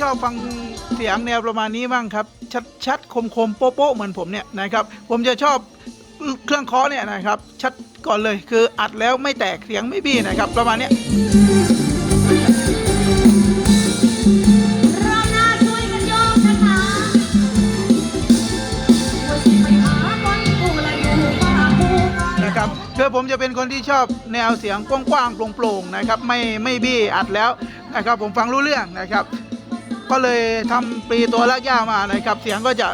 ชอบฟังเสียงแนวประมาณนี้บ้างครับ ชัดชัดคมคมๆโป๊ะโป๊ะเหมือนผมเนี่ยนะครับผมจะชอบเครื่องเคาะเนี่ยนะครับ ชัดก่อนเลยคืออัดแล้วไม่แตกเสียงไม่บี้นะครับ ประมาณเนี้ยเราน่าช่วยกันโยกนะคะว่าสิไปหาคนกูและอยู่ป่ากูนะครับคือผมจะเป็นคนที่ชอบแนวเสียงกว้างๆโปร่งๆนะครับ ไม่ไม่บี้อัดแล้วนะครับ ผมฟังรู้เรื่องนะครับ ก็เลยทำปรีตัวลากย่ามานะครับ เสียงก็จะ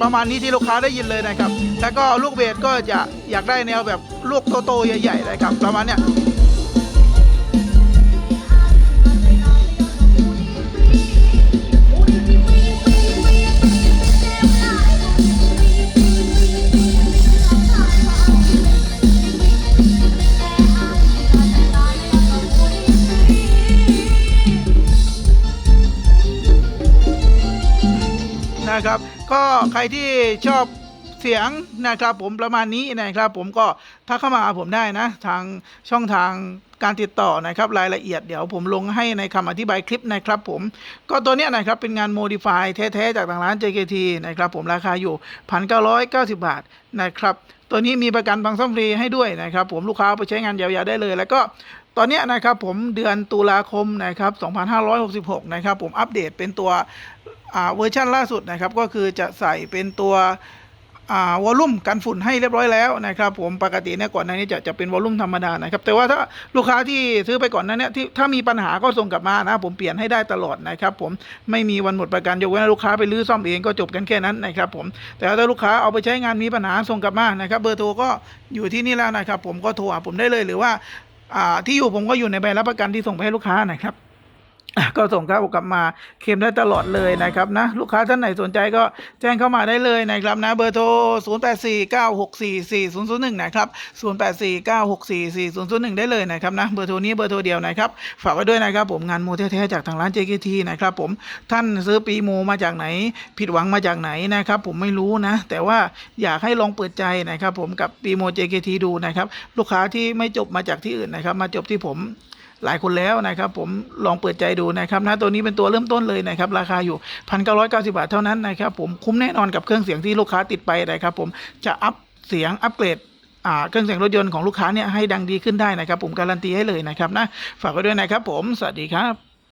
ประมาณนี้ที่ลูกค้าได้ยินเลยนะครับ แล้วก็ลูกเบสก็จะอยากได้แนวแบบลูกโตๆใหญ่ๆนะครับประมาณเนี้ย นะครับ ก็ใครที่ชอบเสียงนะครับผมประมาณนี้นะครับผมก็ทักเข้ามาหาผมได้นะ ทางช่องทางการติดต่อนะครับรายละเอียดเดี๋ยวผมลงให้ในคำอธิบายคลิปนะครับผมก็ตัวเนี้ยนะครับเป็นงานโมดิฟายแท้ๆจากทางร้าน JKT นะครับผมราคาอยู่ 1,990 บาทนะครับตัวนี้มีประกันบังซ่อมฟรีให้ด้วยนะครับผมลูกค้าไปใช้งานยาวๆได้เลย แล้วก็ตอนนี้นะครับผมเดือนตุลาคมนะครับ 2566 นะครับผมอัปเดตเป็นตัว เวอร์ชันล่าสุดนะครับก็คือจะใส่เป็นตัวอ่าวอลลุ่มกันฝุ่นให้เรียบร้อยแล้วนะครับผมปกติเนี่ยก่อนหน้านี้จะจะเป็นวอลลุ่มธรรมดานะครับแต่ว่าถ้าลูกค้าที่ซื้อไปก่อนนั้นเนี่ยที่ถ้ามีปัญหาก็ส่งกลับมานะผมเปลี่ยนให้ได้ตลอดนะครับผมไม่มีวันหมดประกันยกเว้นลูกค้าไปรื้อซ่อมเองก็จบกันแค่นั้นนะครับผมแต่ถ้าลูกค้าเอาไปใช้งานมีปัญหาส่งกลับมานะครับเบอร์โทรก็อยู่ที่นี่แล้วนะครับผมก็โทรหาผมได้เลยหรือว่าอ่าที่อยู่ผมก็อยู่ในใบรับประกันที่ส่งไปให้ลูกค้านะครับ ก็ส่งข้ากลับมาเคลมได้ตลอดเลยนะครับนะลูกค้าท่านไหนสนใจก็แจ้งเข้ามาได้เลยนะครับนะเบอร์โทร 0849644001 นะครับ 0849644001 ได้เลยนะครับนะเบอร์โทรนี้เบอร์โทรเดียวนะครับฝากไว้ด้วยนะครับผมงานโมแท้ๆจากทางร้าน JKT นะครับผมท่านซื้อปีโมมาจากไหน ผิดหวังมาจากไหนนะครับผมไม่รู้นะ แต่ว่าอยากให้ลองเปิดใจนะครับผมกับปีโม JKT ดูนะครับลูกค้าที่ไม่จบมาจากที่อื่นนะครับมาจบที่ผม หลายคนแล้วนะครับผมลองเปิดใจดูนะครับนะตัวนี้เป็นตัวเริ่มต้นเลยนะครับราคาอยู่ 1,990 บาทเท่านั้นนะครับผมคุ้มแน่นอนกับเครื่องเสียงที่ลูกค้าติดไปนะครับผมจะอัพเสียงอัปเกรดเครื่องเสียงรถยนต์ของลูกค้าเนี่ยให้ดังดีขึ้นได้นะครับผมการันตีให้เลยนะครับนะฝากไว้ด้วยนะครับผมสวัสดีครับ